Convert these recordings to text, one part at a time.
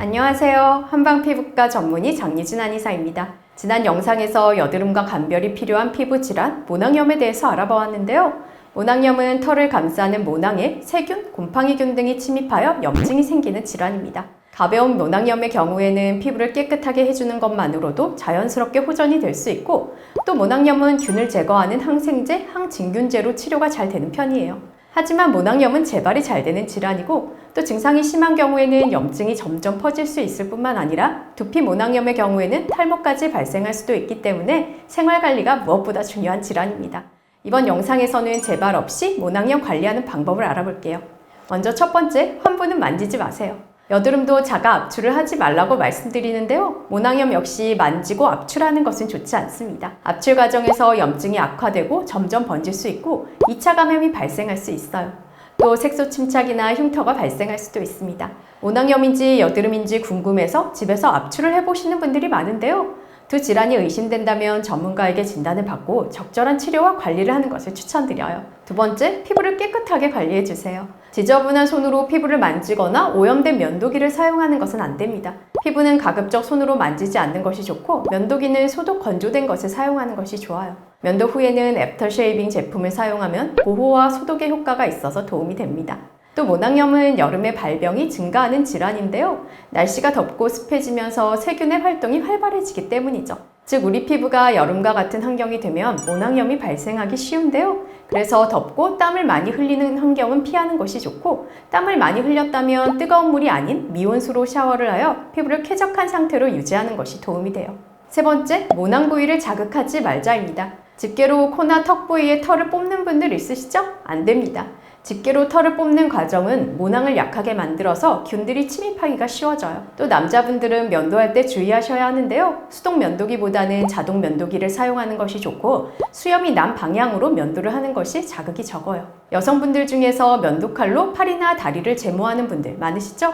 안녕하세요. 한방피부과 전문의 장유진 한의사입니다. 지난 영상에서 여드름과 간별이 필요한 피부 질환, 모낭염에 대해서 알아보았는데요. 모낭염은 털을 감싸는 모낭에 세균, 곰팡이균 등이 침입하여 염증이 생기는 질환입니다. 가벼운 모낭염의 경우에는 피부를 깨끗하게 해주는 것만으로도 자연스럽게 호전이 될 수 있고 또 모낭염은 균을 제거하는 항생제, 항진균제로 치료가 잘 되는 편이에요. 하지만 모낭염은 재발이 잘 되는 질환이고 또 증상이 심한 경우에는 염증이 점점 퍼질 수 있을 뿐만 아니라 두피 모낭염의 경우에는 탈모까지 발생할 수도 있기 때문에 생활 관리가 무엇보다 중요한 질환입니다. 이번 영상에서는 재발 없이 모낭염 관리하는 방법을 알아볼게요. 먼저 첫 번째, 환부는 만지지 마세요. 여드름도 자가 압출을 하지 말라고 말씀드리는데요. 모낭염 역시 만지고 압출하는 것은 좋지 않습니다. 압출 과정에서 염증이 악화되고 점점 번질 수 있고 2차 감염이 발생할 수 있어요. 또 색소 침착이나 흉터가 발생할 수도 있습니다. 모낭염인지 여드름인지 궁금해서 집에서 압출을 해보시는 분들이 많은데요. 두 질환이 의심된다면 전문가에게 진단을 받고 적절한 치료와 관리를 하는 것을 추천드려요. 두 번째, 피부를 깨끗하게 관리해 주세요. 지저분한 손으로 피부를 만지거나 오염된 면도기를 사용하는 것은 안 됩니다. 피부는 가급적 손으로 만지지 않는 것이 좋고 면도기는 소독 건조된 것을 사용하는 것이 좋아요. 면도 후에는 애프터 쉐이빙 제품을 사용하면 보호와 소독의 효과가 있어서 도움이 됩니다. 또 모낭염은 여름에 발병이 증가하는 질환인데요. 날씨가 덥고 습해지면서 세균의 활동이 활발해지기 때문이죠. 즉 우리 피부가 여름과 같은 환경이 되면 모낭염이 발생하기 쉬운데요. 그래서 덥고 땀을 많이 흘리는 환경은 피하는 것이 좋고 땀을 많이 흘렸다면 뜨거운 물이 아닌 미온수로 샤워를 하여 피부를 쾌적한 상태로 유지하는 것이 도움이 돼요. 세 번째, 모낭 부위를 자극하지 말자입니다. 집게로 코나 턱 부위에 털을 뽑는 분들 있으시죠? 안 됩니다. 집게로 털을 뽑는 과정은 모낭을 약하게 만들어서 균들이 침입하기가 쉬워져요. 또 남자분들은 면도할 때 주의하셔야 하는데요. 수동 면도기보다는 자동 면도기를 사용하는 것이 좋고 수염이 난 방향으로 면도를 하는 것이 자극이 적어요. 여성분들 중에서 면도칼로 팔이나 다리를 제모하는 분들 많으시죠?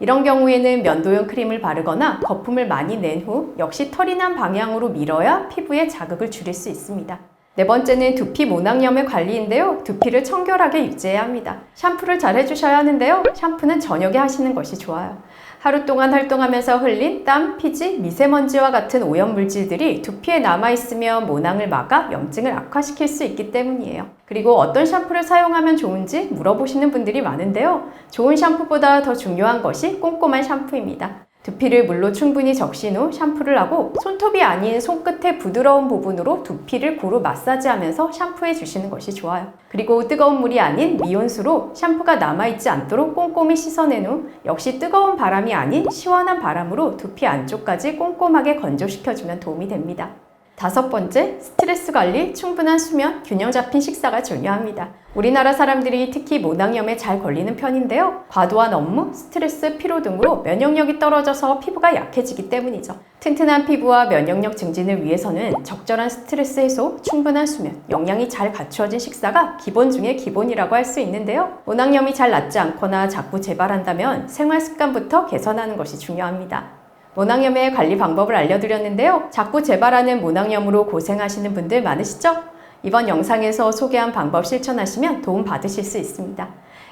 이런 경우에는 면도용 크림을 바르거나 거품을 많이 낸 후 역시 털이 난 방향으로 밀어야 피부에 자극을 줄일 수 있습니다. 네 번째는 두피 모낭염의 관리인데요. 두피를 청결하게 유지해야 합니다. 샴푸를 잘 해주셔야 하는데요. 샴푸는 저녁에 하시는 것이 좋아요. 하루 동안 활동하면서 흘린 땀, 피지, 미세먼지와 같은 오염 물질들이 두피에 남아있으면 모낭을 막아 염증을 악화시킬 수 있기 때문이에요. 그리고 어떤 샴푸를 사용하면 좋은지 물어보시는 분들이 많은데요. 좋은 샴푸보다 더 중요한 것이 꼼꼼한 샴푸입니다. 두피를 물로 충분히 적신 후 샴푸를 하고 손톱이 아닌 손끝의 부드러운 부분으로 두피를 고루 마사지하면서 샴푸해 주시는 것이 좋아요. 그리고 뜨거운 물이 아닌 미온수로 샴푸가 남아있지 않도록 꼼꼼히 씻어낸 후 역시 뜨거운 바람이 아닌 시원한 바람으로 두피 안쪽까지 꼼꼼하게 건조시켜주면 도움이 됩니다. 다섯 번째, 스트레스 관리, 충분한 수면, 균형 잡힌 식사가 중요합니다. 우리나라 사람들이 특히 모낭염에 잘 걸리는 편인데요. 과도한 업무, 스트레스, 피로 등으로 면역력이 떨어져서 피부가 약해지기 때문이죠. 튼튼한 피부와 면역력 증진을 위해서는 적절한 스트레스 해소, 충분한 수면, 영양이 잘 갖추어진 식사가 기본 중에 기본이라고 할 수 있는데요. 모낭염이 잘 낫지 않거나 자꾸 재발한다면 생활 습관부터 개선하는 것이 중요합니다. 모낭염의 관리 방법을 알려드렸는데요. 자꾸 재발하는 모낭염으로 고생하시는 분들 많으시죠? 이번 영상에서 소개한 방법 실천하시면 도움 받으실 수 있습니다.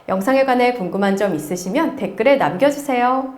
영상에 관해 궁금한 점 있으시면 댓글에 남겨주세요.